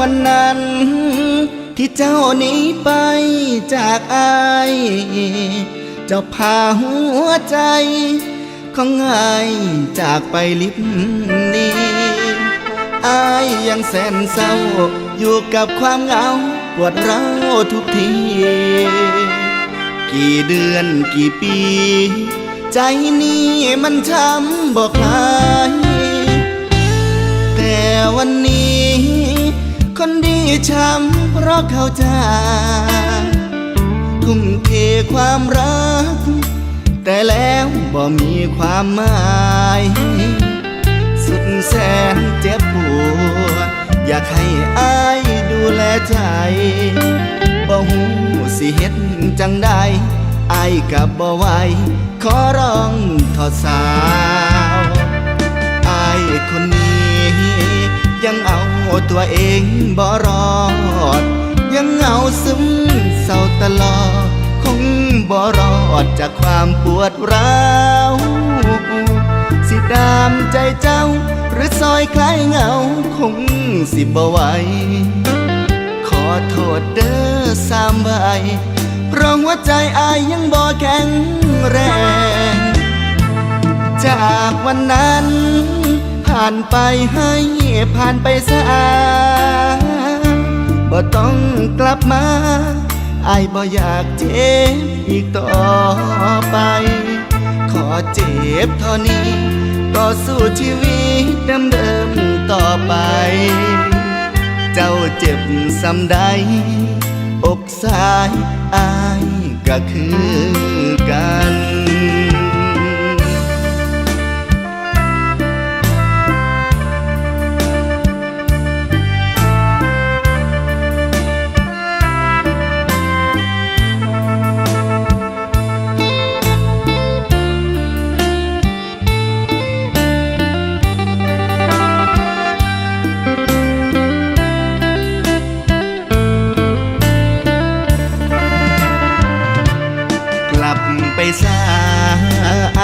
วันนั้น ที่เจ้าหนีไปจากอายเจ้าพาหัวใจ ของไอจากไปลิบนี้อายยังแสนเศร้า อยู่กับความเหงาปวดร้าวทุกที กี่เดือนกี่ปี ใจนี้มันช้ำบอกลาย ช้ำเพราะเขาจากทุ่มเทความรัก แต่แล้วบ่มีความหมาย สุดแสนเจ็บปวด อยากให้อายดูแลใจบ่หูสิเฮ็ดจังได้อายกับบ่ไหวขอร้องทอดสาวอายคนนี้ยัง ตัวเองบ่รอด ยังเหงาซึมเศร้าตลอดคงบ่รอดจากความปวดร้าวสิดามใจเจ้า หรือซอยคล้ายเหงาคงสิบ่ไหวขอโทษเด้อสามใบเพราะหัวใจอายยังบ่แข็งแรง จากวันนั้นานไปให้ผ่านไปซะบ่ต้องกลับมาไอายบ่อยากเจ็บอีกต่อไป ขอเจ็บเท่านี้ต่อสู้ชีวิตเดิมๆต่อไป เจ้าเจ็บซ้ำใด อกสายอายก็คือกัน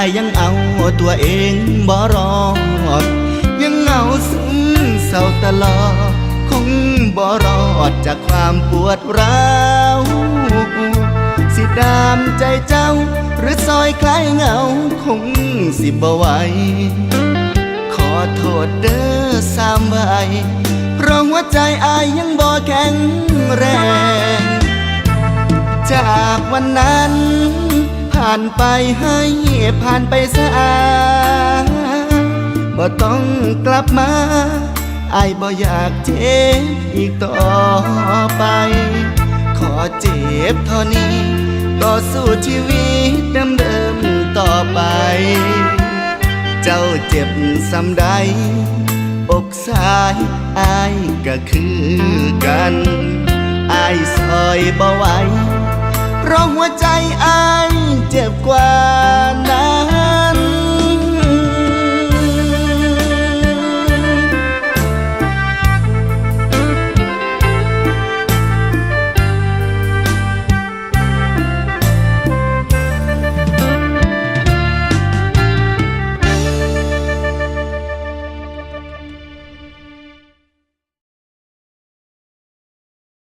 ายยังเอาตัวเองบ่รอด ยังเหงาซึมเศร้าตลอดคงบ่รอดจากความปวดร้าวสิดามใจเจ้า หรือซอยคล้ายเหงาคงสิบ่ไหวขอโทษเด้อสามใบเพราะหัวใจอายยังบ่แข็งแรง จากวันนั้นานไปให้ผ่านไปซะอาบ่ต้องกลับมาไอบ่อยากเจ็บอีกต่อไป ขอเจ็บเท่านี้ ต่อสู้ชีวิตเดิมๆต่อไป เจ้าเจ็บซ้ำใด อกสายอายก็คือกันอายซอยบ่ไหว รองหัวใจอายเจ็บกว่า